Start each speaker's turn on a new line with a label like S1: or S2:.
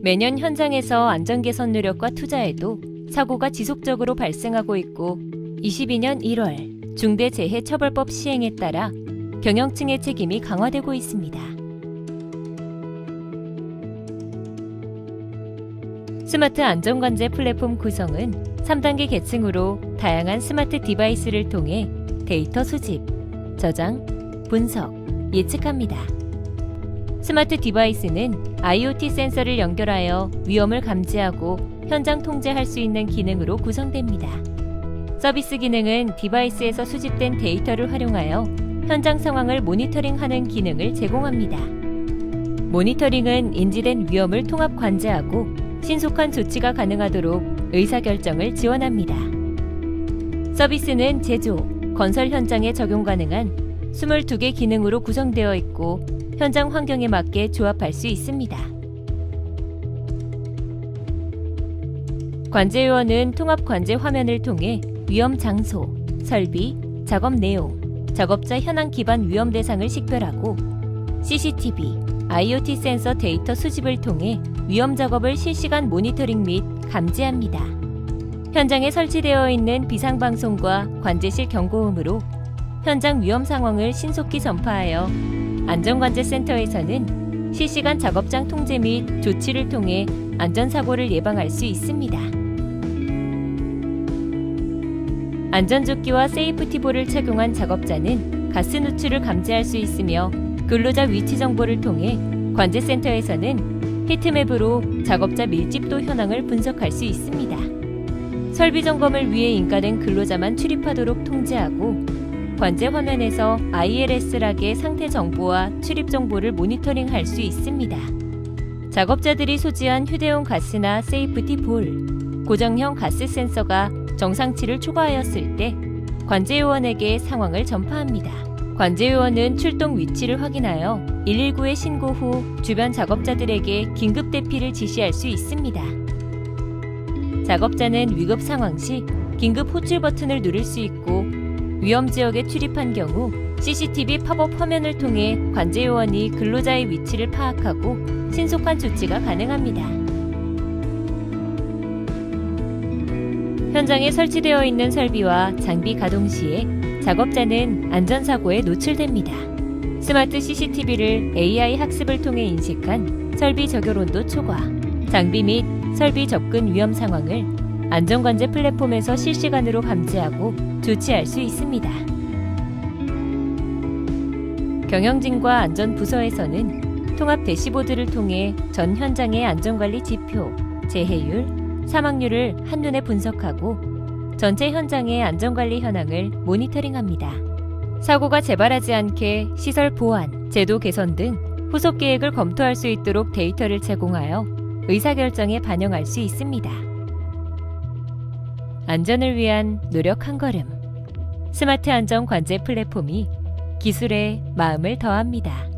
S1: 매년 현장에서 안전 개선 노력과 투자에도 사고가 지속적으로 발생하고 있고 22년 1월 중대재해처벌법 시행에 따라 경영층의 책임이 강화되고 있습니다. 스마트 안전관제 플랫폼 구성은 3단계 계층으로 다양한 스마트 디바이스를 통해 데이터 수집, 저장, 분석, 예측합니다. 스마트 디바이스는 IoT 센서를 연결하여 위험을 감지하고 현장 통제할 수 있는 기능으로 구성됩니다. 서비스 기능은 디바이스에서 수집된 데이터를 활용하여 현장 상황을 모니터링하는 기능을 제공합니다. 모니터링은 인지된 위험을 통합 관제하고 신속한 조치가 가능하도록 의사결정을 지원합니다. 서비스는 제조, 건설 현장에 적용 가능한 22개 기능으로 구성되어 있고 현장 환경에 맞게 조합할 수 있습니다. 관제요원은 통합 관제 화면을 통해 위험 장소, 설비, 작업 내용, 작업자 현황 기반 위험 대상을 식별하고 CCTV, IoT 센서 데이터 수집을 통해 위험 작업을 실시간 모니터링 및 감지합니다. 현장에 설치되어 있는 비상방송과 관제실 경고음으로 현장 위험 상황을 신속히 전파하여 안전관제센터에서는 실시간 작업장 통제 및 조치를 통해 안전사고를 예방할 수 있습니다. 안전조끼와 세이프티볼을 착용한 작업자는 가스 누출을 감지할 수 있으며 근로자 위치 정보를 통해 관제센터에서는 히트맵으로 작업자 밀집도 현황을 분석할 수 있습니다. 설비 점검을 위해 인가된 근로자만 출입하도록 통제하고 관제 화면에서 ILS 락의 상태 정보와 출입 정보를 모니터링 할 수 있습니다. 작업자들이 소지한 휴대용 가스나 세이프티 볼, 고정형 가스 센서가 정상치를 초과하였을 때 관제 요원에게 상황을 전파합니다. 관제 요원은 출동 위치를 확인하여 119에 신고 후 주변 작업자들에게 긴급 대피를 지시할 수 있습니다. 작업자는 위급 상황 시 긴급 호출 버튼을 누를 수 있고 위험 지역에 출입한 경우 CCTV 팝업 화면을 통해 관제 요원이 근로자의 위치를 파악하고 신속한 조치가 가능합니다. 현장에 설치되어 있는 설비와 장비 가동 시에 작업자는 안전사고에 노출됩니다. 스마트 CCTV를 AI 학습을 통해 인식한 설비 적용 온도 초과, 장비 및 설비 접근 위험 상황을 안전관제 플랫폼에서 실시간으로 감지하고 조치할 수 있습니다. 경영진과 안전부서에서는 통합 대시보드를 통해 전 현장의 안전관리 지표, 재해율, 사망률을 한눈에 분석하고 전체 현장의 안전관리 현황을 모니터링합니다. 사고가 재발하지 않게 시설 보안, 제도 개선 등 후속 계획을 검토할 수 있도록 데이터를 제공하여 의사결정에 반영할 수 있습니다. 안전을 위한 노력 한 걸음. 스마트 안전 관제 플랫폼이 기술에 마음을 더합니다.